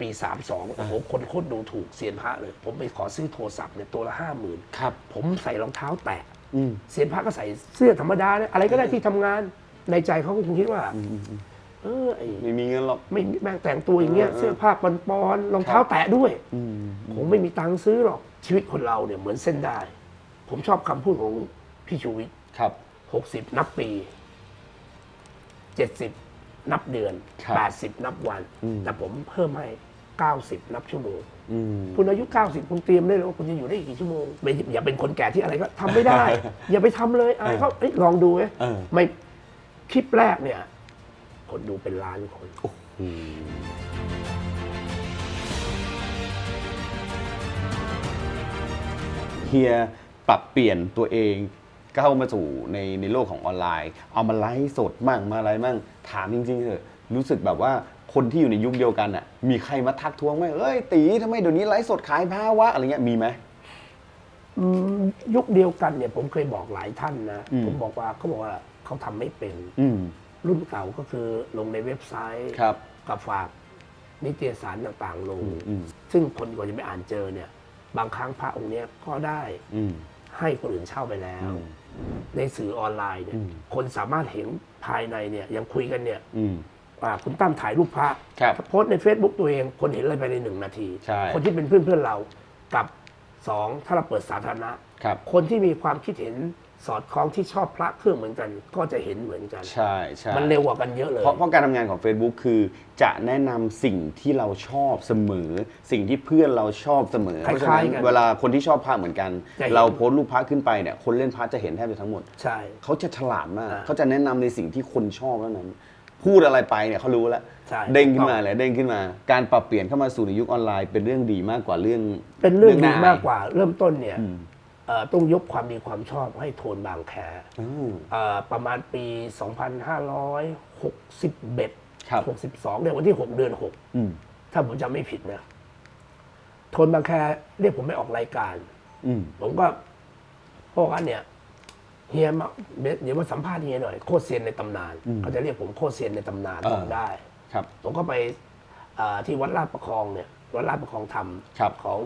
ปี 32โอ้โหคนโคตรดูถูกเซียนพระเลย ผมไปขอซื้อโทรศัพท์เนี่ยตัวละห้าหมื่นครับ ผมใส่รองเท้าแตะอืมเซียนพระก็ใส่เสื้อธรรมดาเนี่ยอะไรก็ได้ที่ทำงานในใจเขาก็คงคิดว่า เออไอ้ไม่มีเงินหรอก ไม่แม่งแต่งตัวอย่างเงี้ยเออเสื้อผ้าปอนปอนๆรองเท้าแตะด้วยอืมผมไม่มีตังค์ซื้อหรอกชีวิตคนเราเนี่ยเหมือนเส้นได้ ผมชอบคำพูดของพี่ชูวิทย์ครับ หกสิบนับปีเจ็ดสิบนับเดือนครับแปดสิบนับวันอืมแต่ผมเพิ่มให้ เก้าสิบนับชั่วโมง อืม คุณอายุ 90 คุณเตรียมได้เลยว่าคุณจะอยู่ได้อีกกี่ชั่วโมงไม่อย่าเป็นคนแก่ที่อะไรก็ทำไม่ได้ อย่าไปทำเลยอายเขาเอ้ยลองดูไหมเออ ไม่คลิปแรกเนี่ย คนดูเป็นล้านคนเฮียปรับเปลี่ยนตัวเองเข้ามาสู่ในในโลกของออนไลน์ เอามาไลฟ์สดมั่งมาอะไรมั่งถามจริงๆเถอะรู้สึกแบบว่า คนที่อยู่ในยุคเดียวกันอะ มีใครมาทักท้วงไหมเอ้ยตีทำไมเดี๋ยวนี้ไลฟ์สดขายผ้าวะอะไรเงี้ยมีไหมอืมยุคเดียวกันเนี่ยผมเคยบอกหลายท่านนะ อืม ผมบอกว่าเขาบอกว่าเขาทำไม่เป็น อืมรุ่นเก่าก็คือลงในเว็บไซต์ครับ กับฝากนิตยสารต่างๆลง อืมอืมซึ่งคนกว่าจะไปอ่านเจอเนี่ย บางครั้งพระองค์เนี้ยก็ได้อืม ให้คนอื่นเช่าไปแล้วอืมในสื่อออนไลน์เนี่ยอืม คนสามารถเห็นภายในเนี่ยยังคุยกันเนี่ย อืมอ่า คุณตั้มถ่ายรูปพระครับโพสต์ใน Facebook ตัวเองคนเห็นอะไรภายในหนึ่งนาที ใช่คนที่เป็นเพื่อนเพื่อนๆเรากับสองถ้าเราเปิดสาธารณะครับ คนที่มีความคิดเห็นสอดคล้องที่ชอบพระเครื่องเหมือนกัน ก็จะเห็นเหมือนกัน ใช่ใช่มันเร็วกว่ากันเยอะเลย เพราะเพราะการทำงานของ Facebook คือจะแนะนำสิ่งที่เราชอบเสมอ สิ่งที่เพื่อนเราชอบเสมอคล้ายๆเพราะฉะนั้นกันเวลาคนที่ชอบพระเหมือนกัน จะเห็น เราโพสต์รูปพระขึ้นไปเนี่ยคนเล่นพระจะเห็นแทบจะทั้งหมด ใช่ เขาจะฉลาดมาก อ่า เขาจะแนะนำในสิ่งที่คนชอบเท่านั้น พูดอะไรไปเนี่ยเขารู้แล้วใช่เด้งขึ้นมาเลยเด้งขึ้นมา การปรับเปลี่ยนเข้ามาสู่ในยุคออนไลน์เป็นเรื่องดีมากกว่าเรื่องเป็นเรื่องดีน่ยมากกว่า เริ่มต้นเนี่ยอืมเอ่อต้องยกความดีความชอบให้โทนบางแคอืม เอ่อประมาณปี 2561 ครับ 62เนี่ยวันที่ 6 เดือน 6 อืมถ้าผมจำไม่ผิดนะโทนบางแคเรียกผมไปออกรายการ อืมผมก็พวกอันเนี่ย เฮียมาเดี๋ยวมาสัมภาษณ์เฮียหน่อยโคตรเซียนในตำนานเขาจะเรียกผมโคตรเซียนในตำนานอ่าบอกได้ครับ ผมก็ไปอ่าที่วัดลาดประคองเนี่ยวัดลาดประคองธรรมครับของ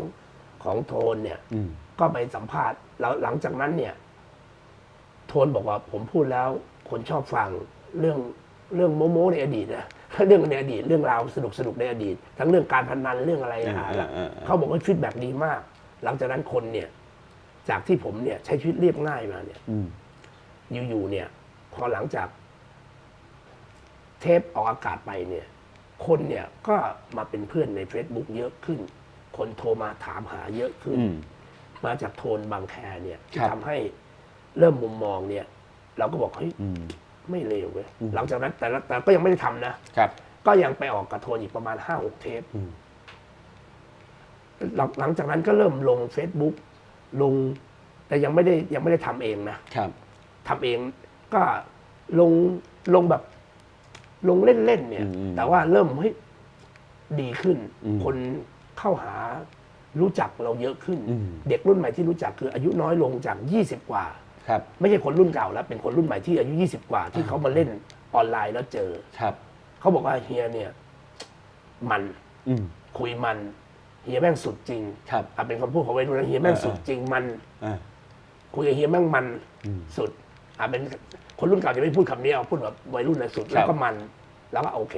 ของโทนเนี่ยอืมก็ไปสัมภาษณ์แล้วหลังจากนั้นเนี่ย โทนบอกว่าผมพูดแล้ว คนชอบฟังเรื่องเรื่องโมโมในอดีตนะเรื่องในอดีตเรื่องราวสนุกสนุกในอดีต ทั้งเรื่องการพนันเรื่องอะไรนะอ่าอ่าอ่าเขาบอกว่าฟีดแบ็ดีมาก หลังจากนั้นคนเนี่ย จากที่ผมเนี่ยใช้ชีวิตเรียบง่ายมาเนี่ยอืมอยู่ๆเนี่ย พอหลังจาก เทปออกอากาศไปเนี่ย คนเนี่ยก็มาเป็นเพื่อนใน Facebook เยอะขึ้น คนโทรมาถามหาเยอะขึ้นอืมมาจากโทนบางแคเนี่ยที่ครับทำให้เริ่มมุมมองเนี่ย เราก็บอกเฮ้ยอืมไม่เลวเว้ยอืมหลังจากนั้นแต่ละแต่ก็ยังไม่ได้ทำนะครับ ก็ยังไปออกกระโทนอีกประมาณห้าหกเทปอืมหลังหลังจากนั้นก็เริ่มลง Facebook ลงแต่ยังไม่ได้ยังไม่ได้ทำเองนะครับ ทำเองก็ลงลงแบบ ลงเล่นๆเนี่ยอืมแต่ว่าเริ่มเฮ้ยดีขึ้น อืมคนเข้าหารู้จักเราเยอะขึ้น อืม เด็กรุ่นใหม่ที่รู้จักคืออายุน้อยลงจาก 20 กว่า ครับไม่ใช่คนรุ่นเก่าแล้ว เป็นคนรุ่นใหม่ที่อายุ 20 กว่า ที่เขามาเล่นออนไลน์แล้วเจอ ครับ เขาบอกว่าเฮียเนี่ย มันอืมคุยมัน เฮียแม่งสุดจริงครับอะเป็นคำพูดของวัยรุ่นนะเฮียแม่งเออสุดจริงมันอ่า คุยกับเฮียแม่งมันอืมสุดอะเป็นคนรุ่นเก่าจะไม่พูดคำนี้เอาพูดแบบวัยรุ่นนะสุดแล้วก็มันแล้วก็โอเค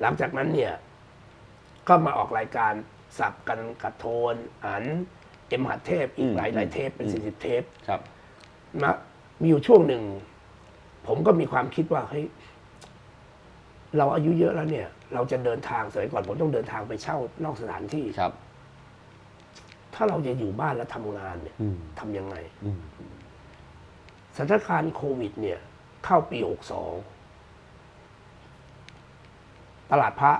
หลังจากนั้นเนี่ย ก็มาออกรายการสับกันกับโทนอันเอ็มหัดเทพอีกหลายหลายเทปเป็นสี่สิบเทป ครับ นะมีอยู่ช่วงหนึ่ง ผมก็มีความคิดว่าเฮ้ย เราอายุเยอะแล้วเนี่ย เราจะเดินทางสมัยก่อนผมต้องเดินทางไปเช่านอกสถานที่ครับ ถ้าเราจะอยู่บ้านแล้วทำงานเนี่ยอืมทำยังไงอืมสถานการณ์โควิด เนี่ย เข้าปีหกสองตลาดพระ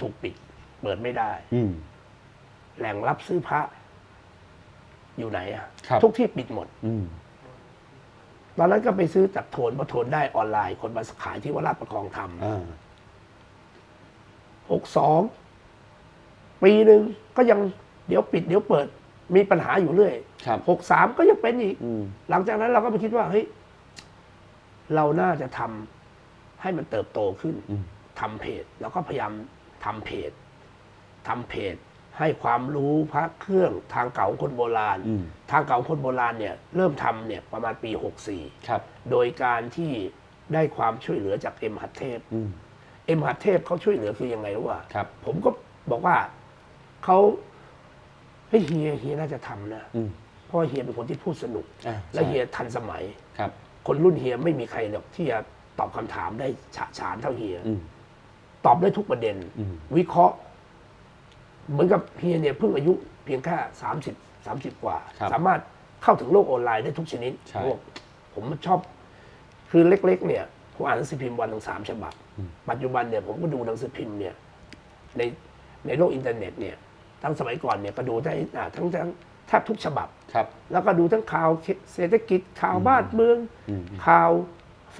ถูกปิด เปิดไม่ได้ อืม แหล่งรับซื้อพระ อยู่ไหนอะครับ ทุกที่ปิดหมด อืม ตอนนั้นก็ไปซื้อจากโทนเพราะโทนได้ออนไลน์ คนมาขายที่วัดลาดประคองทำอ่าหกสองปีหนึ่งก็ยังเดี๋ยวปิดเดี๋ยวเปิด มีปัญหาอยู่เรื่อยครับหกสามก็ยังเป็นอีก อืมหลังจากนั้นเราก็ไปคิดว่าเฮ้ยเราน่าจะทำให้มันเติบโตขึ้นอืม ทำเพจ แล้วก็พยายามทำเพจทำเพจ ให้ความรู้พระเครื่องทางเก่าคนโบราณอืมทางเก่าคนโบราณเนี่ยเริ่มทำเนี่ยประมาณปี 64ครับโดยการที่ได้ความช่วยเหลือจากเอ็มหัดเทพอืมเอ็มหัดเทพเขาช่วยเหลือคือยังไงรู้ว่าครับผมก็บอกว่าเขาเฮ้ยเฮียเฮียน่าจะทำนะอืมเพราะว่าเฮียเป็นคนที่พูดสนุกอ่าและใช่เฮียทันสมัยครับ คนรุ่นเฮียไม่มีใครหรอกที่จะตอบคำถามได้ฉะฉานเท่าเฮียอืมตอบได้ทุกประเด็นอืมวิเคราะห์ เหมือนกับเฮียเนี่ยเพิ่งอายุเพียงแค่สามสิบสามสิบกว่า ครับสามารถเข้าถึงโลกออนไลน์ได้ทุกชนิดใช่โลกผมชอบ คือเล็ก ๆ เนี่ยผมอ่านหนังสือพิมพ์วันหนึ่งสามฉบับ ปัจจุบันเนี่ยผมก็ดูหนังสือพิมพ์เนี่ยในในโลกอินเทอร์เน็ตเนี่ยทั้งสมัยก่อนเนี่ยก็ดูได้อ่าทั้งทั้งแทบทุกฉบับ ครับ แล้วก็ดูทั้งข่าวเศรษฐกิจข่าวบ้านเมือง อืม ข่าว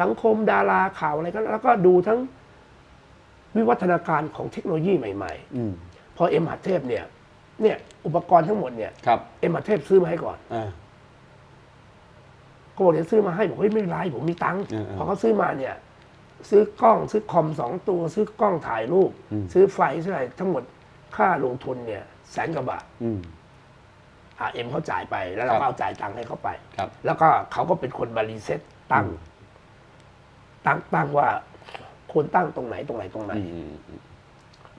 สังคมดาราข่าวอะไรก็แล้วก็ดูทั้งวิวัฒนาการของเทคโนโลยีใหม่ อืมๆพ อเอ็มหัดเทพเนี่ย เนี่ย อุปกรณ์ทั้งหมดเนี่ยครับเอ็มหัดเทพซื้อมาให้ก่อนอ่า ก็บอกเดี๋ยวซื้อมาให้บอกเฮ้ยไม่เป็นไรผมมีตังค์เออเออพอเขาซื้อมาเนี่ย ซื้อกล้องซื้อคอมสองตัว ซื้อกล้องถ่ายรูป อืม ซื้อไฟซื้ออะไรทั้งหมดค่าลงทุนเนี่ยแสนกว่าบาทอืมอ่าเอ็มเขาจ่ายไปแล้วเราครับก็เอาจ่ายตังค์ให้เขาไป ครับ แล้วก็เขาก็เป็นคนบริเซ็ตตั้งตั้งตั้งว่าควรตั้งตรงไหนตรงไหนตรงไหน อืมอืม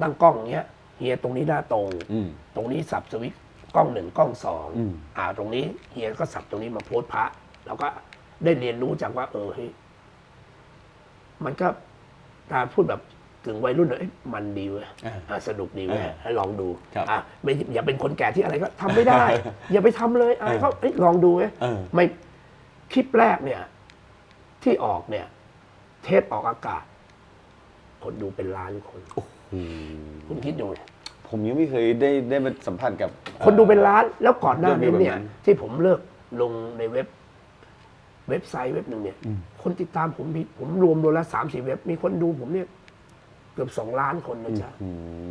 ตั้งกล้องเนี้ย เฮียตรงนี้หน้าตรง อืม ตรงนี้สับสวิตช์กล้องหนึ่งกล้องสองอืม อ่า ตรงนี้เฮียก็สับตรงนี้มาโพสต์พระแล้วก็ได้เรียนรู้จากว่า เออเฮ้ยมันก็ตาพูดแบบถึงวัยรุ่นเลยเอ้ยมันดีเว้ยอ่าอ่าสนุกดีเว้ยอ่าให้ลองดูครับอะไม่อย่าเป็นคนแก่ที่อะไรก็ทำไม่ได้ อย่าไปทำเลยอายเขาเอ้ยลองดูเว้ยเออ ไม่คลิปแรกเนี่ย ที่ออกเนี่ย เทปออกอากาศ คนดูเป็นล้านคนอืม คุณคิดดูผมยังไม่เคยได้ได้มาสัมผัสกับ คนดูเป็นล้านแล้วก่อนหน้านี้เรื่องเนี่ยแบบนั้นที่ผมเลิกลงในเว็บ เว็บไซต์เว็บหนึ่งเนี่ยอืมคนติดตามผมมีผมรวมรวมแล้วสามสี่เว็บ มีคนดูผมเนี่ย เกือบสองล้านคนนะจ๊ะอื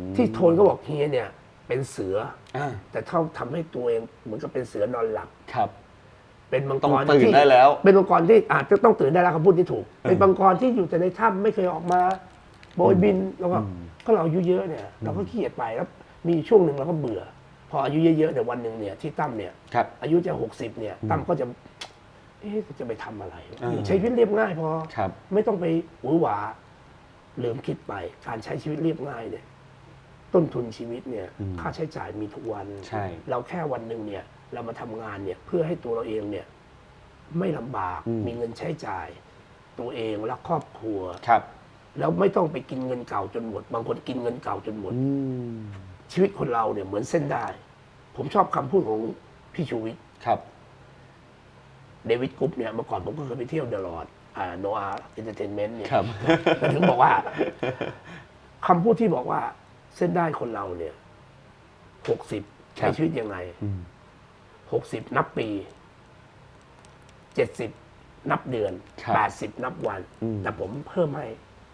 มที่โทนก็บอกเฮียเนี่ย เป็นเสืออ่าแต่เท่าทำให้ตัวเองเหมือนกับเป็นเสือนอนหลับครับเป็นมังต้กองรตื่นที่ได้แล้วเป็นมังกรที่อาจจะต้องตื่นได้แล้วคำพูดที่ถูก เป็นมังกรที่อยู่แต่ในถ้ำไม่เคยออกมา โบยบินแล้วก็ก็เราอายุเยอะเนี่ยเราก็ขี้เกียจไปแล้วมีช่วงหนึ่งเราก็เบื่อ พออายุเยอะๆเดี๋ยววันหนึ่งเนี่ยที่ตั้มเนี่ยครับ อายุจะหกสิบเนี่ยตั้มก็จะเอ๊ะจะไปทำอะไรอ่าใช้ชีวิตเรียบง่ายพอ ครับ ไม่ต้องไปหวือหวาลืมคิดไป การใช้ชีวิตเรียบง่ายเนี่ย ต้นทุนชีวิตเนี่ยค่าใช้จ่ายมีทุกวัน ใช่ เราแค่วันหนึ่งเนี่ย เรามาทำงานเนี่ย เพื่อให้ตัวเราเองเนี่ย ไม่ลำบากอืมมีเงินใช้จ่าย ตัวเองและครอบครัว ครับ แล้วไม่ต้องไปกินเงินเก่าจนหมด บางคนกินเงินเก่าจนหมด อืมชีวิตคนเราเนี่ยเหมือนเส้นได้ ผมชอบคำพูดของพี่ชูวิทย์ครับ เดวิดกรุ๊ปเนี่ยเมื่อก่อนผมก็เคยไปเที่ยวเดอะลอดอ่าโนอาร์เอนเตอร์เทนเมนต์เนี่ยครับแต่ถึงบอกว่าคำพูดที่บอกว่าเส้นได้คนเราเนี่ยหกสิบครัใช้บชีวิตยังไง อืมหกสิบนับปีเจ็ดสิบนับเดือนครับแปดสิบนับวัน อืม แต่ผมเพิ่มให้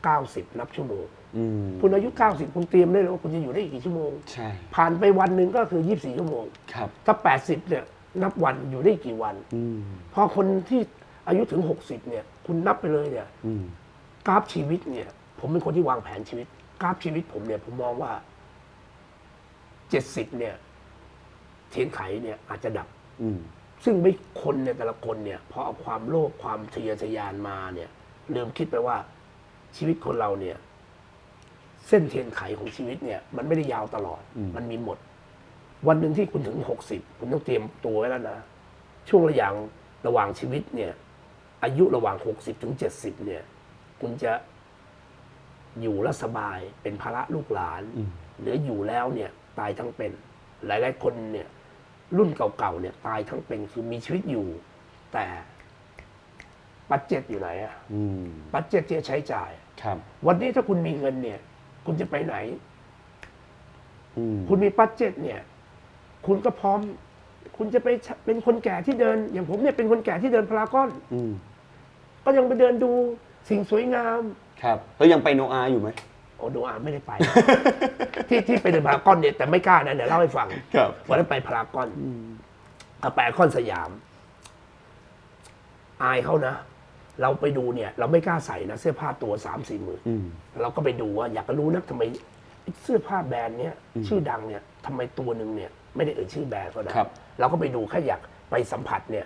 เก้าสิบนับชั่วโมง อืมคุณอายุเก้าสิบคุณเตรียมได้เลยว่าคุณจะอยู่ได้อีกกี่ชั่วโมง ใช่ผ่านไปวันหนึ่งก็คือยี่บสี่ชั่วโมง ครับถ้าแปดสิบเนี่ย นับวันอยู่ได้กี่วัน อืมพอคนที่อายุถึงหกสิบเนี่ย คุณนับไปเลยเนี่ย อืมกราฟชีวิตเนี่ย ผมเป็นคนที่วางแผนชีวิต กราฟชีวิตผมเนี่ย ผมมองว่าเจ็ดสิบเนี่ยเทียนไขเนี่ย อาจจะดับ อืมซึ่งไม่คนเนี่ยแต่ละคนเนี่ยพอเอาความโลภความทะเยอทะยานมาเนี่ยลืมคิดไปว่า ชีวิตคนเราเนี่ย เส้นเทียนไขของชีวิตเนี่ย มันไม่ได้ยาวตลอดอืมมันมีหมด วันหนึ่งที่คุณถึงหกสิบคุณต้องเตรียมตัวไว้แล้วนะช่วงระยางระหว่างชีวิตเนี่ย อายุระหว่างหกสิบถึงเจ็ดสิบเนี่ย คุณจะอยู่และสบายเป็นภาระลูกหลานอืมหรืออยู่แล้วเนี่ย ตายทั้งเป็น หลายๆคนเนี่ย รุ่นเก่าๆเนี่ย ตายทั้งเป็นคือมีชีวิตอยู่ แต่ ปัจเจตอยู่ไหนอะอืมปัจเจตที่จะใช้จ่าย ครับ วันนี้ถ้าคุณมีเงินเนี่ย คุณจะไปไหน อืมคุณมีปัจเจตเนี่ย คุณก็พร้อม คุณจะไปเป็นคนแก่ที่เดิน อย่างผมเนี่ยเป็นคนแก่ที่เดินพารากอน อืมก็ยังไปเดินดูสิ่งสวยงาม ครับแล้วยังไปโนอาอยู่ไหม โอ้ดูอาไม่ได้ไป ที่ที่ไปเดินพารากอนเนี่ยแต่ไม่กล้านะเดี๋ยวเล่าให้ฟังครับ วันนั้นไปพารากอนเอาไปไอคอนสยาม อายเขานะ เราไปดูเนี่ย เราไม่กล้าใส่นะเสื้อผ้าตัวสามสี่หมื่นอืมเราก็ไปดูว่าอยากจะรู้นักทำไมเสื้อผ้าแบรนด์เนี้ยชื่อดังเนี่ยทำไมตัวหนึ่งเนี่ย ไม่ได้เอ่ยชื่อแบรนด์ก็ได้ครับเราก็ไปดูแค่อยากไปสัมผัสเนี่ย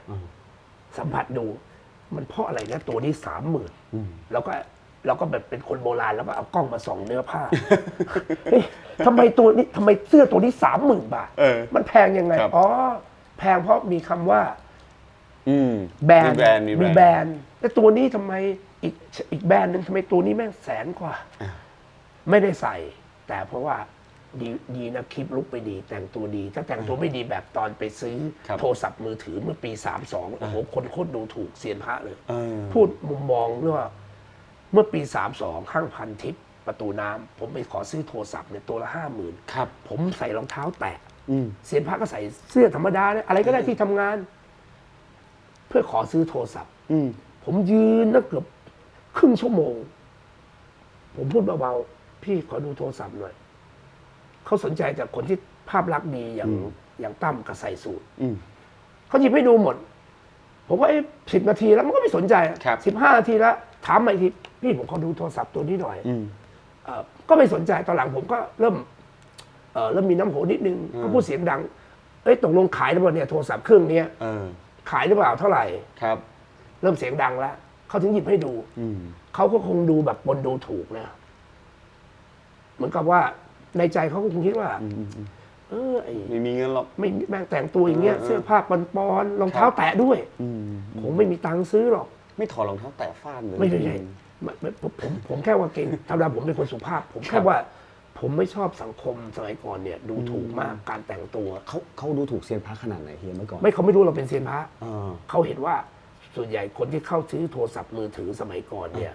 สัมผัสดู มันเพราะอะไรนะตัวนี้สามหมื่นแล้วก็เราก็แบบเป็นคนโบราณแล้วก็เอากล้องมาส่องเนื้อผ้าเฮ้ยทำไมตัวนี้ทำไมเสื้อตัวนี้สามหมื่นบาทเออมันแพงยังไงครับอ๋อแพงเพราะมีคำว่าอืมแบรนมีด์แบรนด์มีมีแบแบรรนด์ นด์แต่ตัวนี้ทำไมอีกอีกแบรนด์หนึ่งทำไมตัวนี้แม่งแสนกว่าไม่ได้ใส่ แต่เพราะว่าดีดีนะคลิปลุกไปดี แต่งตัวดี ถ้าแต่งตัวไม่ดีแบบตอนไปซื้อครับ โทรศัพท์มือถือเมื่อปี 32โอ้โหคนโคตรดูถูกเซียนพระเลย เออ พูดมุมมองเรื่องว่าเมื่อปี 32 ข้างพันทิพย์ประตูน้ำผมไปขอซื้อโทรศัพท์เนี่ยตัวละห้าหมื่นครับ ผมใส่รองเท้าแตะ อืมเซียนพระก็ใส่เสื้อธรรมดาเนี่ยอะไรก็ได้ที่ทำงาน เพื่อขอซื้อโทรศัพท์ อืม ผมยืนนะเกือบครึ่งชั่วโมง ผมพูดเบาๆ พี่ขอดูโทรศัพท์หน่อย เขาสนใจจากคนที่ภาพลักษณ์ดีอย่างอย่างตั้มกับใส่สูตรอืมเขาหยิบให้ดูหมด ผมว่าสิบนาทีแล้วมันก็ไม่สนใจครับสิบห้านาทีแล้ว ถามมาอีกทีพี่ผมขอดูโทรศัพท์ตัวนี้หน่อยอืมเอ่อก็ไม่สนใจตอนหลังผมก็เริ่มเอ่อเริ่มมีน้ำโหนิดนึงก็พูดเสียงดัง เอ้ยตกลงขายหรือเปล่าเนี่ยโทรศัพท์เครื่องเนี้ยเออขายหรือเปล่าเท่าไหร่ครับ เริ่มเสียงดังแล้วเขาถึงหยิบให้ดูอืมเขาก็คงดูแบบบนดูถูกนะเหมือนกับว่าในใจเขาก็คงคิดว่าอืมอืมอืมเออไอ้ไม่มีเงินหรอกไม่แม่งแต่งตัวอย่างเงี้ยเออเสื้อผ้าปอนปอนๆรองเท้าแตะด้วยอืมผมไม่มีตังค์ซื้อหรอก ไม่ถอดรองเท้าแตะฟาดเลยไม่ใช่ใช่ไม่ไม่ผมผมผมแค่ว่าเก่งธรรมดาผมเป็นคนสุภาพ ผมแค่ว่า ผมไม่ชอบสังคมสมัยก่อนเนี่ย ดูถูกมากการแต่งตัวเขาเขาดูถูกเซียนพระขนาดไหนเฮียเมื่อก่อนไม่เขาไม่รู้เราเป็นเซียนพระเออเขาเห็นว่า ส่วนใหญ่คนที่เข้าซื้อโทรศัพท์มือถือสมัยก่อนเนี่ย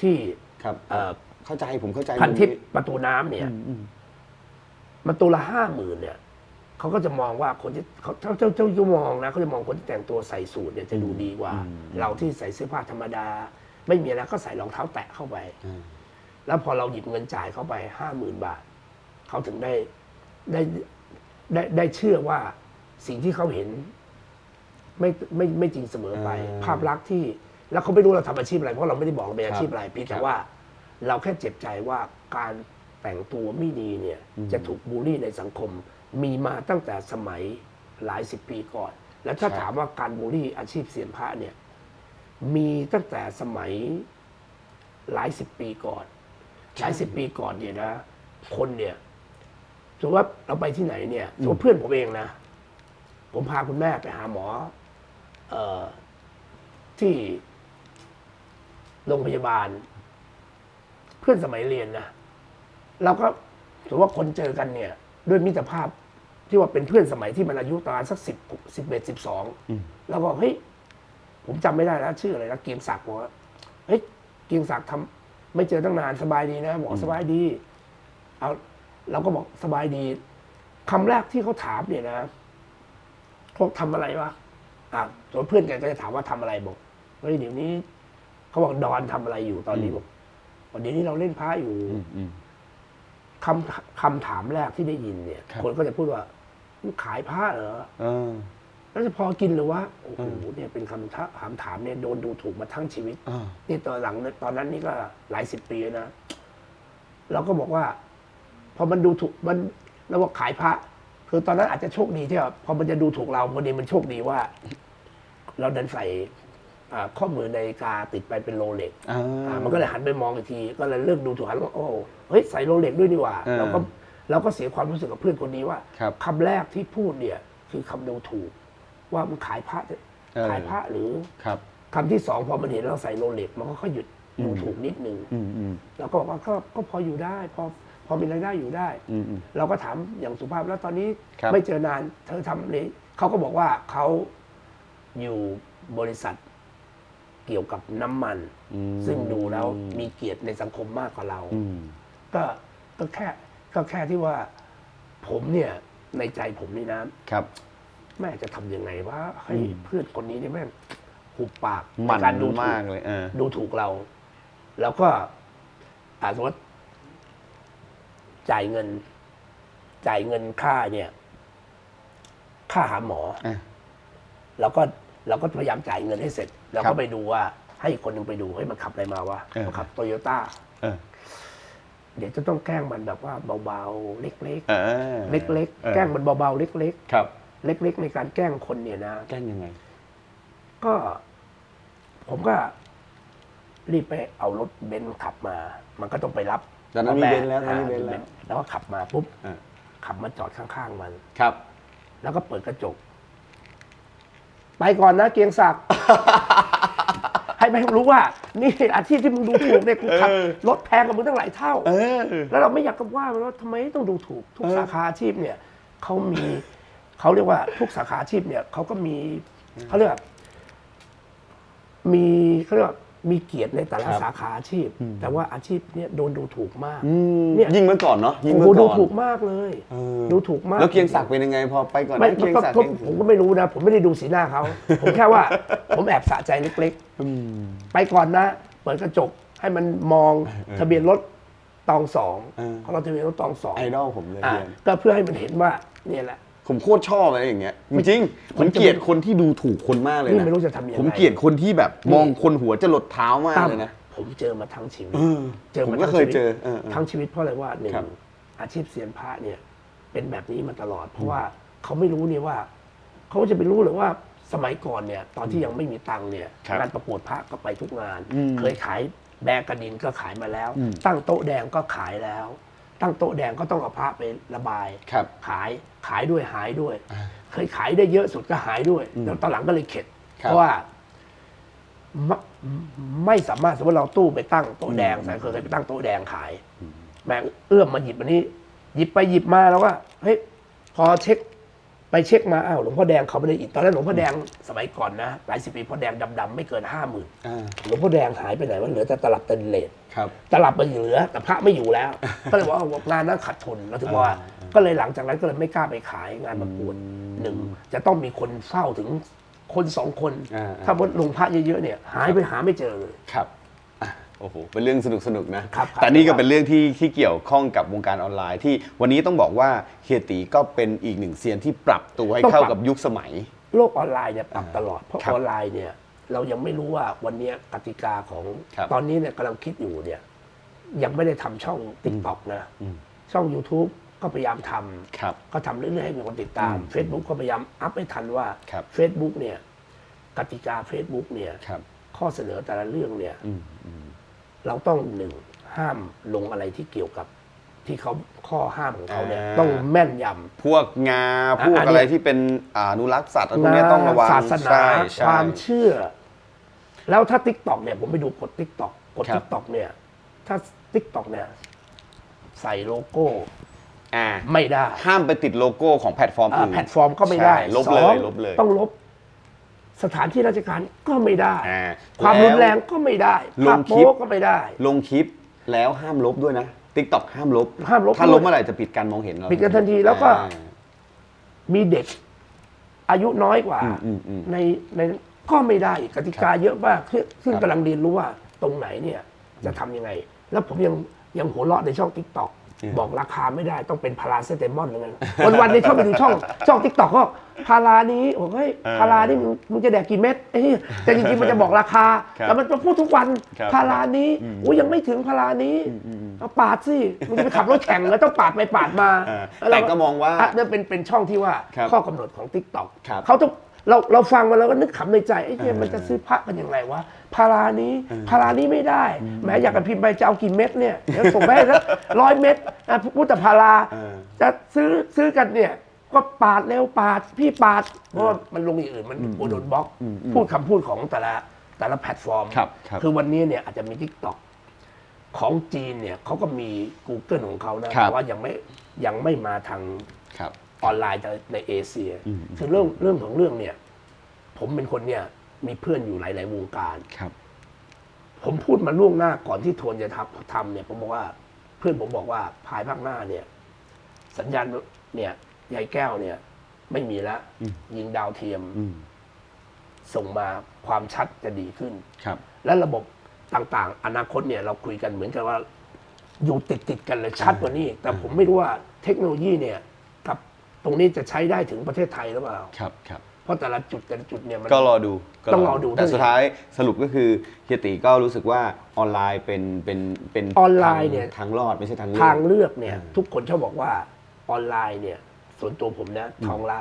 ที่ครับเอ่อเข้าใจผมเข้าใจพันทิพมุย์มประตูน้ำเนี่ยอืมอืมมันตัวละห้าหมื่นเนี่ยเขาก็จะมองว่าคนที่เขาเจ้าเจ้าเจ้าจะมองนะเขาจะมองคนที่แต่งตัวใส่สูทเนี่ยจะดูดีกว่า เราที่ใส่เสื้อผ้าธรรมดา ไม่มีอะไรก็ใส่รองเท้าแตะเข้าไปอ่าแล้วพอเราหยิบเงินจ่ายเข้าไปห้าหมื่นบาท เขาถึงได้ได้ได้ได้เชื่อว่าสิ่งที่เขาเห็น ไม่ไม่ไม่จริงเสมอไปภาพลักษณ์ที่แล้วเขาไม่รู้เราทำอาชีพอะไรเพราะเราไม่ได้บอกเราเป็นอาชีพอะไรเพียงแต่ว่า เราแค่เจ็บใจว่าการแต่งตัวไม่ดีเนี่ยจะถูกบูลลี่ในสังคม มีมาตั้งแต่สมัยหลายสิบปีก่อน แล้วถ้าถามว่าการบูลลี่อาชีพเสียนพระเนี่ยมีตั้งแต่สมัยหลายสิบปีก่อน หลายสิบปีก่อนเนี่ยนะ คนเนี่ยสมมติว่าเราไปที่ไหนเนี่ยสมมติเพื่อนผมเองนะ ผมพาคุณแม่ไปหาหมอเอ่อ ที่โรงพยาบาล เพื่อนสมัยเรียนนะเราก็ถือว่าคนเจอกันเนี่ย ด้วยมิตรภาพที่ว่าเป็นเพื่อนสมัยที่มันอายุประมาณสักสิบสิบเอ็ดสิบสองแล้วก็เฮ้ยผมจำไม่ได้แล้วชื่ออะไรนะเกียงศักดิ์บอกว่าเฮ้ยเกียงศักดิ์ทำไม่เจอตั้งนานสบายดีนะบอกสบายดีเอาเราก็บอกสบายดีคำแรกที่เขาถามเนี่ยนะพวกทำอะไรวะ อะส่วนเพื่อนแกก็จะถามว่าทำอะไรบอกเฮ้ยเดี๋ยวนี้เขาบอกดอนทำอะไรอยู่ตอนนี้บอกวันนี้นี้เราเล่นพระอยู่อืมอืมคำคำถามแรกที่ได้ยินเนี่ยครับคนก็จะพูดว่ามึงขายผ้าเหรอเออแล้วจะพอกินหรือวะโอ้โหเนี่ยเป็นคำถามถามเนี่ยโดนดูถูกมาทั้งชีวิตอ่านี่ตอนหลังตอนนั้นนี่ก็หลายสิบปีแล้วนะเราก็บอกว่า พอมันดูถูกมันเราบอกขายพระ คือตอนนั้นอาจจะโชคดีที่ว่าพอมันจะดูถูกเราพอดีมันโชคดีว่า เราดันใส่อ่าข้อมือนาฬิกาติดไปเป็นโรเล็กอ่าอ่า มันก็เลยหันไปมองอีกที ก็เลยเลิกดูถูกหันว่าโอ้เฮ้ยใส่โรเล็กด้วยนี่หว่าเออเราก็เราก็เสียความรู้สึกกับเพื่อนคนนี้ว่าครับ คำแรกที่พูดเนี่ย คือคำดูถูก ว่ามันขายพระเออขายพระหรือ ครับ คำที่สองพอมันเห็นเราใส่โรเล็กมันก็ค่อยหยุดดูถูกนิดนึงอืมอืมเราก็บอกว่าก็ก็พออยู่ได้ พอพ อมีรายได้อยู่ได้อืมอืมเราก็ถามอย่างสุภาพแล้วตอนนี้ครับไม่เจอนาน เธอทำนี้เขาก็บอกว่าเขาอยู่บริษัทเกี่ยวกับน้ำมันอืมซึ่งดูแล้วมีเกียรติในสังคมมากกว่าเราอืมก็ก็แค่ก็แค่ที่ว่า ผมเนี่ยในใจผมนี่นะครับ แม่จะทำยังไงว่าให้อืมเพื่อนคนนี้เนี่ยแม่งหุบปากมันในการดูถูมากเลยเออดูถูกเรา แล้วก็อาสมมติ จ่ายเงิน จ่ายเงินค่าเนี่ย ค่าหาหมออะ เราก็เราก็พยายามจ่ายเงินให้เสร็จเราครัก็บไปดูว่า ให้อีกคนหนึ่งไปดูให้ยมันขับอะไรมาวะเออ มันขับโตโยต้าเออเดี๋ยวจะต้องแกล้งมันแบบว่าเบาๆเล็กเออๆเล็กออๆแกล้งมันเบาๆเล็ก ครับ ๆ เล็ก ๆ ในการแกล้งคนเนี่ยนะ แกล้งยังไง ก็ ผมก็รีบไปเอารถเบนซ์ขับมา มันก็ต้องไปรับตอนนั้นมีพ่เบนซ์แล้วตอนนี้อ่าเบนซ์แล้ว แล้วก็ขับมาปุ๊บอ่าขับมาจอดข้างๆมัน ครับ แล้วก็เปิดกระจก ไปก่อนนะเกียงศักดิ์ ให้แม่งรู้ว่า นี่อาชีพที่มึงดูถูกเนี่ยกูขับเออ รถแพงกว่ามึงตั้งหลายเท่า เออ แล้วเราไม่อยากจะว่ามันว่าทำไมต้องดูถูก ทุกเออ สาขาอาชีพเนี่ยเขามีเขาเรียกว่าทุกสาขาอาชีพเนี่ยเขาก็มีเขาเรียกว่ามีเขาเรียกว่า มีเกียรติในแต่ละสาขาอาชีพแต่ว่าอาชีพเนี่ยโดนดูถูกมาก อืมเนี่ย ยิงเมื่อก่อนเนาะยิงโอ้เมื่โหอก่ดูอนถูกมากเลย เออดูถูกมาก แล้วเกียงศักดิ์เป็นยังไงพอไปก่อนไม่นะเกียงก็ศักดิ์ผมเองผมก็ไม่รู้นะ ผมไม่ได้ดูสีหน้าเขา ผมแค่ว่า ผมแอบสะใจเล็กอืม ๆ ไปก่อนนะ เปิดกระจกให้มันมองเออทะเบียนรถตองสองเออเขาเราทะเบียนรถตองสองไอดอลผมเลยอะเพียน ก็เพื่อให้มันเห็นว่าเนี่ยแหละ ผมโคตรชอบอะไรอย่างเงี้ยจริงๆผมเกลียดคนที่ดูถูกคนมากเลยนี่นะไม่รู้จะทำยังไง ผมเกลียดคนที่แบบมองคนหัวจะหลดเท้ามากตั้มเลยนะ ผมเจอมาทั้งชีวิตเออเจอผมมาก็ทั้งเคยชีวิตเจอเออเออทั้งชีวิตเพราะอะไรว่าหนึ่งครับ อาชีพเซียนพระเนี่ย เป็นแบบนี้มาตลอด เพราะว่าเขาไม่รู้เนี่ยว่า เขาจะไปรู้เลยว่าสมัยก่อนเนี่ย ตอนที่ยังไม่มีตังค์เนี่ยครับงานประกวดพระก็ไปทุกงาน อืมเคยขายแบกกระดินก็ขายมาแล้ว อืม ตั้งโต๊ะแดงก็ขายแล้ว ตั้งโต๊ะแดงก็ต้องเอาพระไประบาย ครับ ขาย ขายด้วยหายด้วย เคยขายได้เยอะสุดก็หายด้วยอืมแล้วตอนหลังก็เลยเข็ดครับเพราะว่าไม่ไม่สามารถสมมติเราตู้ไปตั้งโต๊ะแดงอืมแต่เคยไปตั้งโต๊ะแดงขาย แม่งเอื้อมมาหยิบอันนี้ หยิบไปหยิบมาแล้วก็เฮ้ยพอเช็คไปเช็คมาอ้าวหลวงพ่อแดงเขาไม่ได้อิฐตอนนั้นหลวงพ่อแดงสมัยก่อนนะหลายสิบปีพ่อแดงดำๆไม่เกินห้าหมื่นอ่าหลวงพ่อแดงหายไปไหนวะเหลือแต่ตลับเตนเลสครับตลับมันเหลือแต่พระไม่อยู่แล้ว ก็เลยบอกว่างานนั้นขาดทุนเราถึงบอกว่าอ่า ก็เลยหลังจากนั้นก็เลยไม่กล้าไปขายงานประกวดอืมหนึ่งจะต้องมีคนเฝ้าถึงคนสองคน อ่าถ้าว่าลงพระเยอะๆเนี่ย หายไปหาไม่เจอเลย ครับอะโอ้โห เป็นเรื่องสนุกสนุกๆนะ ครับครับ แต่นี่ก็เป็นเรื่องที่ที่เกี่ยวข้องกับวงการออนไลน์ที่วันนี้ต้องบอกว่าเฮียตีก็เป็นอีกหนึ่งเซียนที่ปรับตัวให้เข้ากับยุคสมัย โลกออนไลน์เนี่ยปรับตลอด เพราะครัอบอนไลน์เนี่ยเรายังไม่รู้ว่าวันเนี้ยกติกาของครับตอนนี้เนี่ยกำลังคิดอยู่เนี่ยยังไม่ได้ทำช่องติ๊กต็อกนะอืมช่อง YouTube ก็พยายามทำครับก็ทำเรื่อยๆให้มีคนติดตาม อืม Facebook ก็พยายามอัพให้ทันว่า ครับ Facebook เนี่ยกติกา Facebook เนี่ยครับข้อเสนอแต่ละเรื่องเนี่ยอืมอืมเราต้องหนึ่งห้ามลงอะไรที่เกี่ยวกับ ที่เขาข้อห้ามของเขาเนี่ยอ่าต้องแม่นยพวกงา พวกอันเนี้ย อะไรที่เป็นอนุรักษ์สัตว์อะไรำพวกเนี้ยต้องระวังศาสนาใช่ใช่ ความเชื่อ แล้วถ้า t ิ k t o k เนี่ย ผมไปดูกด t ิ k t o k กดครับ t ิ k t o k เนี่ย ถ้า t ิ k t o k เนี่ย ใส่โลโก้ อ่าไม่ได้ห้ามไปติดโลโก้ของแพลตฟอร์มอ่าอื่น แพลตฟอร์มก็ไม่ได้ใช่ลบสเลองยลบเลย ต้องลบ สถานที่ราชการก็ไม่ได้ อ่าความแล้วรุนแรงก็ไม่ได้ลภาพงคลิปโป๊ก็ไม่ได้ ลงคลิปแล้วห้ามลบด้วยนะติ๊กต็อกห้ามลบ ห้ามลบถ้าลบด้วยเมื่อไหร่จะปิดการมองเห็นเราปิดกันทันทีแล้วก็ อ่า มีเด็กอายุน้อยกว่าอืมอืมอืมในในก็ไม่ได้อีกกติกาเยอะมากซึ่งซึ่งกำลังเรียนรู้ว่าตรงไหนเนี่ยจะทำยังไง แล้วผมยังยังหัวเราะในช่องทิกตอกอืม บอกราคาไม่ได้ต้องเป็นพาราเซตามอลเลยนะวันวันๆนี้ชอบไปดูช่องช่องทิกตอกก็พารานี้บอกเฮ้ยพารานี่มึงมึงจะแดกกี่เม็ดเอ้ยแต่จริงๆมันจะบอกราคาครับแล้วมันมาพูดทุกวันครับพารานี้โอ้ยยังไม่ถึงพารานี้เอาปาดสิมึงจะไปขับรถแข่งแล้วต้องปาดไปปาดมาอ่าล้วเราแต่ก็มองว่าะนั่นเป็นเป็นช่องที่ว่าครับข้อกำหนดของ t ิ k t o k ครับเขาต้องเราเราฟังมาแล้วก็นึกขำในใจไอ้เหี้ยเออมันจะซื้อพระกันยังไงวะ พารานี้พารานี้ไม่ได้แหมอยากจะพิมพ์ไปจะเอากี่เม็ดเนี่ยเดี๋ยวส่งไปให้สักร้อยเม็ดอะพุทธพาราเออจะซื้อซื้อกันเนี่ยก็ปาดเร็วปาดพี่ปาด เพราะว่ามันลงอย่างอื่นมันโดนบล็อก พูดคำพูดของแต่ละแต่ละแพลตฟอร์มครับครับอวันนี้เนี่ยอาจจะมี t ิ k t o k ของจีนเนี่ยเขาก็มี Google ของเขานะแต่ว่ายังไม่ยังไม่มาทางครับ ออนไลน์ในเอเชียอืมคือเรื่องเรื่องของเรื่องเนี่ย ผมเป็นคนเนี่ย มีเพื่อนอยู่หลาย ๆ วงการ ครับ ผมพูดมาล่วงหน้าก่อนที่โทนจะทำทำเนี่ย ผมบอกว่า เพื่อนผมบอกว่าภายภาคหน้าเนี่ย สัญญาณเนี่ยยายแก้วเนี่ย ไม่มีแล้วอืม ยิงดาวเทียม อืมส่งมาความชัดจะดีขึ้น ครับ และระบบต่างๆ อนาคตเนี่ยเราคุยกันเหมือนกับว่า อยู่ติดติดๆกันเลยชัดกว่านี้ แต่ผมไม่รู้ว่าเทคโนโลยีเนี่ย กับตรงนี้จะใช้ได้ถึงประเทศไทยหรือเปล่า ครับ ครับ เพราะแต่ละจุดแต่ละจุดเนี่ยมัน ก็รอดูก็ต้องรอดูแต่ด้วยสุดท้ายสรุปก็คือเฮียตีก็รู้สึกว่าออนไลน์เป็นเป็นเป็นออนไลน์เนี่ย ทางรอดไม่ใช่ทางเลือก ทางเลือกเนี่ยอ่าทุกคนชอบบอกว่าออนไลน์เนี่ย ส่วนตัวผมนะทองละ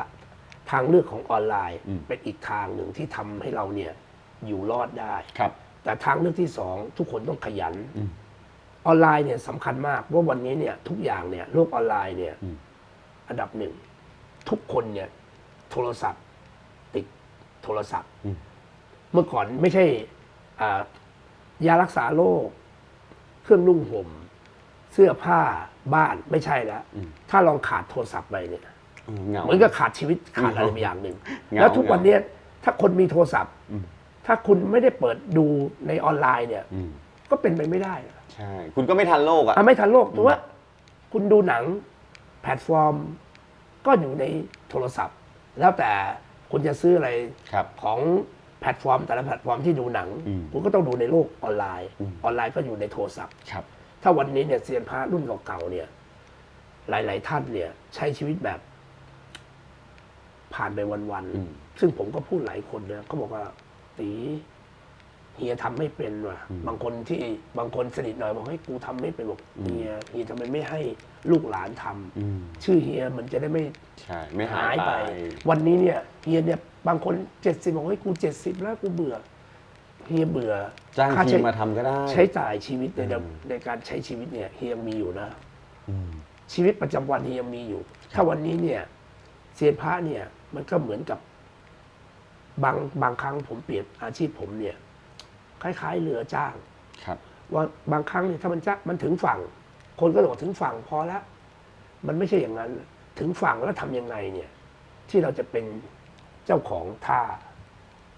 ทางเลือกของออนไลน์อืม เป็นอีกทางหนึ่งที่ทำให้เราเนี่ยอยู่รอดได้ ครับ แต่ทางเลือกที่สองทุกคนต้องขยัน อืมออนไลน์เนี่ยสำคัญมากว่าวันนี้เนี่ย ทุกอย่างเนี่ยโลกออนไลน์เนี่ยอืม อันดับหนึ่งทุกคนเนี่ย โทรศัพท์ติด โทรศัพท์อืมเมื่อก่อนไม่ใช่อ่ายารักษาโรคเครื่องนุ่งห่มเสื้อผ้าบ้านไม่ใช่แล้วอืมถ้าลองขาดโทรศัพท์ไปเนี่ยเหงาเหมือนกับขาดชีวิตขาดอะไรบางอย่างหนึ่งเหงาแล้วทุกวันเนี้ยถ้าคนมีโทรศัพท์อืมถ้าคุณไม่ได้เปิดดูในออนไลน์เนี่ยอืมก็เป็นไปไม่ได้นะใช่คุณก็ไม่ทันโลกอะอะไม่ทันโลกเพราะว่าคุณดูหนังแพลตฟอร์ม ก็อยู่ในโทรศัพท์ แล้วแต่ คุณจะซื้ออะไรครับ ของแพลตฟอร์ม แต่ละแพลตฟอร์มที่ดูหนัง อืม คุณก็ต้องดูในโลกออนไลน์อืมออนไลน์ก็อยู่ในโทรศัพท์ ครับ ถ้าวันนี้เนี่ยเซียนพระรุ่นเก่าๆเนี่ย หลายๆท่านเนี่ย ใช้ชีวิตแบบ ผ่านไปวันอืม ๆซึ่งผมก็พูดหลายคนนะเขาบอกว่าตี เฮียทำไม่เป็นว่ะ บางคนที่บางคนสนิทหน่อยบอกเฮ้ยกูทำไม่เป็นบอกเฮียเฮียทำไมไม่ให้ลูกหลานทำอืมชื่อเฮียมันจะได้ไม่ใช่ไม่หาหายยไปไป วันนี้เนี่ยเฮียเนี่ยบางคนเจ็ดสิบบอกเฮ้ยกูเจ็ดสิบแล้วกูเบื่อเฮียเบื่อจ้างค่ทีใช้มมาทำก็ได้ ใช้จ่ายชีวิตในอืมในการใช้ชีวิตเนี่ยเฮียยังมีอยู่นะอืมชีวิตประจำวันเฮียยังมีอยู่ ถ้าวันนี้เนี่ยเซียนพระเนี่ย มันก็เหมือนกับบางบางครั้งผมเปลี่ยนอาชีพผมเนี่ย คล้าย ๆ เรือจ้างครับว่าบางครั้งเนี่ยถ้ามันจะมันถึงฝั่ง คนก็บอกถึงฝั่งพอแล้ว มันไม่ใช่อย่างนั้น ถึงฝั่งแล้วทำยังไงเนี่ย ที่เราจะเป็นเจ้าของท่า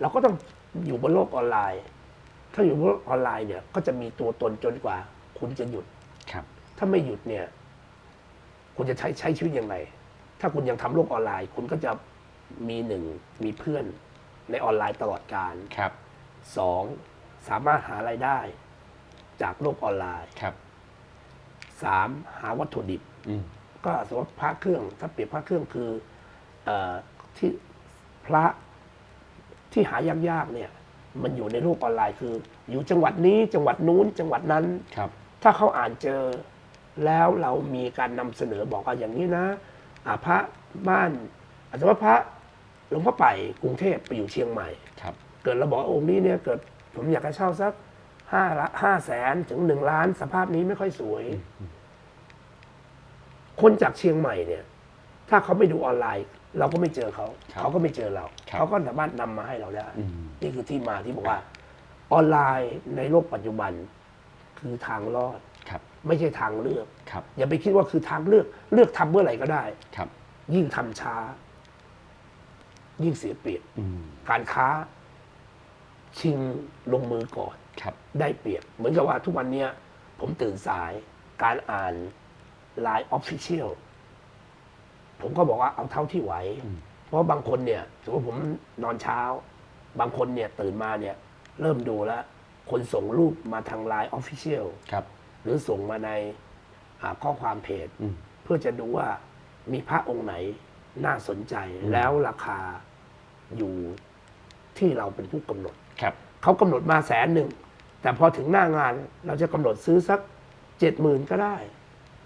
เราก็ต้องอยู่บนโลกออนไลน์ ถ้าอยู่บนโลกออนไลน์เนี่ยก็จะมีตัวตนจนกว่า คุณจะหยุดครับ ถ้าไม่หยุดเนี่ย คุณจะใช้ใช้ชีวิตยังไง ถ้าคุณยังทำโลกออนไลน์ คุณก็จะมีหนึ่งมีเพื่อนในออนไลน์ตลอดการครับสอง สามารถหาไรายได้ จากโลกออนไลน์ครับสามหาวัตถุดิบ อืมก็สมมติพระเครื่องถ้าเปรียบพระเครื่องคือเออที่พระที่หายากๆเนี่ย มันอยู่ในโลกออนไลน์คือ อยู่จังหวัดนี้จังหวัดนู้นจังหวัดนั้น ครับ ถ้าเขาอ่านเจอแล้วเรามีการนำเสนอบอกว่าอย่างนี้นะอ่าพระบ้านอาจจะว่าพระหลวงพ่อไปกรุงเทพไปอยู่เชียงใหม่ ครับ เกิดเราบอกว่าองค์นี้เนี่ยเกิด ผมอยากจะเช่าสักห้าละห้าแสนถึงหนึ่งล้านสภาพนี้ไม่ค่อยสวย คนจากเชียงใหม่เนี่ย ถ้าเขาไม่ดูออนไลน์ เราก็ไม่เจอเขา ครับเขาก็ไม่เจอเรา ครับเขาก็สามารถนำมาให้เราได้ อืม นี่คือที่มาที่บอกว่าออนไลน์ในโลกปัจจุบัน คือทางรอด ครับไม่ใช่ทางเลือก ครับอย่าไปคิดว่าคือทางเลือก เลือกทำเมื่อไหร่ก็ได้ ครับยิ่งทำช้า ยิ่งเสียเปรียบอืม การค้า ชิงลงมือก่อน ครับ ได้เปรียบ เหมือนกับว่าทุกวันเนี้ย ผมตื่นสายการอ่าน Line Official ผมก็บอกว่าเอาเท่าที่ไหวอืมเพราะบางคนเนี่ยสมมติผมนอนเช้า บางคนเนี่ยตื่นมาเนี่ย เริ่มดูแล้ว คนส่งรูปมาทาง Line Official ครับ หรือส่งมาในอ่าข้อความเพจ อืม เพื่อจะดูว่ามีพระองค์ไหนน่าสนใจแล้วราคาอยู่ที่เราเป็นผู้กำหนด ครับ เขากำหนดมาแสนหนึ่ง แต่พอถึงหน้างานเราจะกำหนดซื้อสักเจ็ดหมื่นก็ได้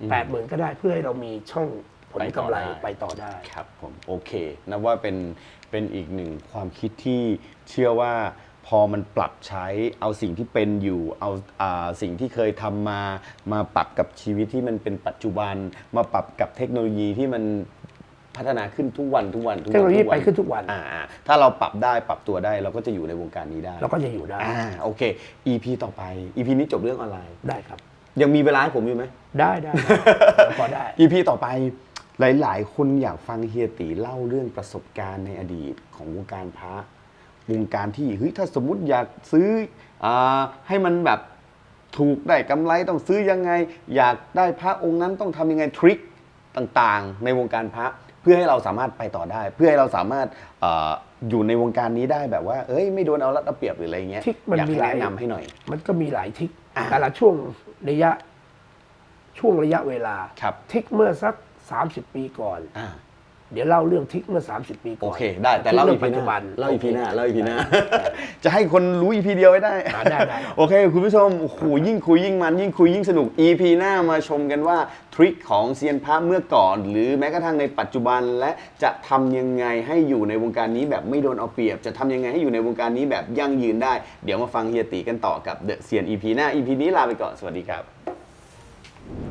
อืมแปดหมื่นก็ได้เพื่อให้เรามีช่องผลไปต่อกำไรได้ไปต่อได้ ครับผมโอเคนับว่าเป็นเป็นอีกหนึ่งความคิดที่เชื่อว่าพอมันปรับใช้เอาสิ่งที่เป็นอยู่เอาอาสิ่งที่เคยทำมามาปรับกับชีวิตที่มันเป็นปัจจุบัน มาปรับกับเทคโนโลยีที่มัน พัฒนาขึ้นทุกวันทุกวันทุกเทคโนโลยีทุกไปขึ้นทุกวัน อ่าอ่าถ้าเราปรับได้ปรับตัวได้ เราก็จะอยู่ในวงการนี้ได้เราก็จะอยู่ได้ อ่าโอเค EP ต่อไป EP นี้จบเรื่องออนไลน์ ได้ครับ ยังมีเวลาให้ผมอยู่ไหมได้ได้พอได้ EP ต่อไปหลาย ๆ คนอยากฟังเฮียตีเล่าเรื่องประสบการณ์ในอดีตของวงการพระวงการที่เฮ้ยถ้าสมมติอยากซื้ออาให้มันแบบถูกได้กำไรต้องซื้อยังไง อยากได้พระองค์นั้นต้องทำยังไงทริคต่าง ๆ ในวงการพระ เพื่อให้เราสามารถไปต่อได้ เพื่อให้เราสามารถเอออยู่ในวงการนี้ได้แบบว่า เอ้ยไม่โดนเอารัดเอาเปรียบหรืออะไรเงี้ยทริคมันอยากมีให้หลาย แนะนำให้หน่อย มันก็มีหลายทิกอ่าแต่ละช่วงระยะช่วงระยะเวลา ครับทิกเมื่อสัก 30 ปีก่อน อ่า เดี๋ยวเล่าเรื่องทิกเมื่อ 30 ปีก่อนโอเค ได้แต่เล่าอีทิกพีรื่องหปัจจุบัน้านเล่าอีพีหน้าเล่าอีพีหน้าโอเคจะให้คนรู้อีพีเดียวให้ได้อ่าได้ได้โอเค คุณผู้ชมโอ้โหยิ่งคุยยิ่งมันยิ่งคุยยิ่งสนุก EP หน้ามาชมกันว่าทริคของเซียนพระเมื่อก่อน หรือแม้กระทั่งในปัจจุบันและจะทำยังไงให้อยู่ในวงการนี้แบบไม่โดนเอาเปรียบ จะทำยังไงให้อยู่ในวงการนี้แบบยั่งยืนได้ เดี๋ยวมาฟังเฮียตีกันต่อกับเดอะเซียน EP หน้า EP นี้ลาไปก่อนสวัสดีครับ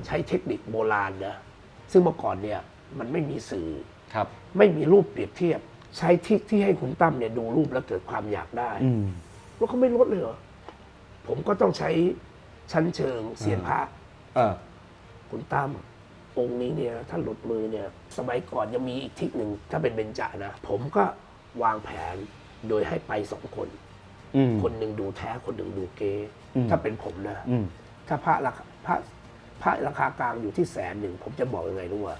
ใช้เทคนิคโบราณนะซึ่งเมื่อก่อนเนี่ยมันไม่มีสื่อ ครับ ไม่มีรูปเปรียบเทียบ ใช้ทริกที่ให้คุณตั้มเนี่ยดูรูปแล้วเกิดความอยากได้อืมว่าเขาไม่ลดเลยเหรอผมก็ต้องใช้ชั้นเชิงเสียนพระ เออ คุณตั้มองค์นี้เนี่ยถ้าหลุดมือเนี่ย สมัยก่อนยังมีอีกทริกหนึ่งถ้าเป็นเบญจานะ ผมก็วางแผนโดยให้ไปสองคน อืม คนหนึ่งดูแท้คนหนึ่งดูเกอืม ถ้าเป็นผมนะ อืม ถ้าพระราคาพระพระราคากลางอยู่ที่แสนหนึ่ง ผมจะบอกยังไงรู้ว่า